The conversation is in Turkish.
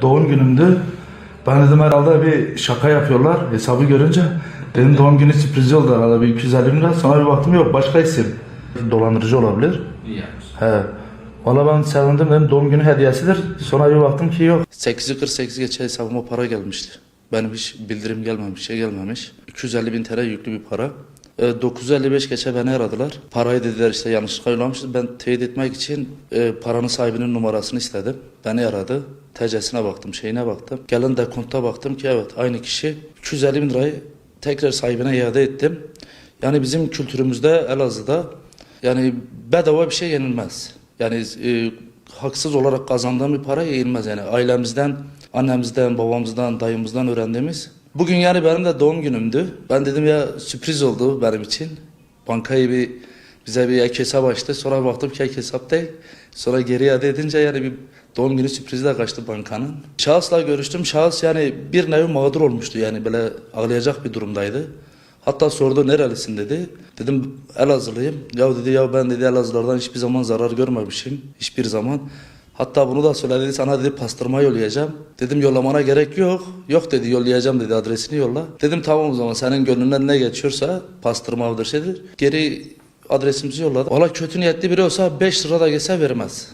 Doğum günümdü. Ben dedim herhalde bir şaka yapıyorlar hesabı görünce. Dedim doğum günü sürprizi oldu herhalde bir 250 bin lira. Sonra bir baktım yok başka isim. Dolandırıcı olabilir. İyi. He. Valla ben sevindim dedim doğum günü hediyesidir. Sonra bir baktım ki yok. 8'i 48 geçe hesabıma para gelmişti. Benim hiç bildirim gelmemiş, şey gelmemiş. 250 bin TL yüklü bir para. E, 955 geçe beni aradılar. Parayı dediler işte yanlışlıkla yollamışız. Ben teyit etmek için e, paranın sahibinin numarasını istedim. Beni aradı. TC'sine baktım, şeyine baktım. Gelen dekonta baktım ki evet aynı kişi. 250 bin lirayı tekrar sahibine iade ettim. Yani bizim kültürümüzde Elazığ'da yani bedava bir şey yenilmez. Yani e, haksız olarak kazandığım bir para yenilmez yani ailemizden, annemizden, babamızdan, dayımızdan öğrendiğimiz. Bugün yani benim de doğum günümdü. Ben dedim ya sürpriz oldu benim için. Bankayı bir bize bir ek hesap açtı. Sonra baktım ki ek hesap değil. Sonra geri iade edince yani bir doğum günü sürprizi de kaçtı bankanın. Şahısla görüştüm. Şahıs yani bir nevi mağdur olmuştu yani böyle ağlayacak bir durumdaydı. Hatta sordu nerelisin dedi. Dedim Elazığlıyım. Ya dedi ya ben dedi Elazığlardan hiçbir zaman zarar görmemişim. Hiçbir zaman. Hatta bunu da söyledi sana dedi pastırma yollayacağım. Dedim yollamana gerek yok. Yok dedi yollayacağım dedi adresini yolla. Dedim tamam o zaman senin gönlünden ne geçiyorsa pastırmadır şeydir. Geri adresimizi yolladı. Valla kötü niyetli biri olsa 5 lira da gelse vermez.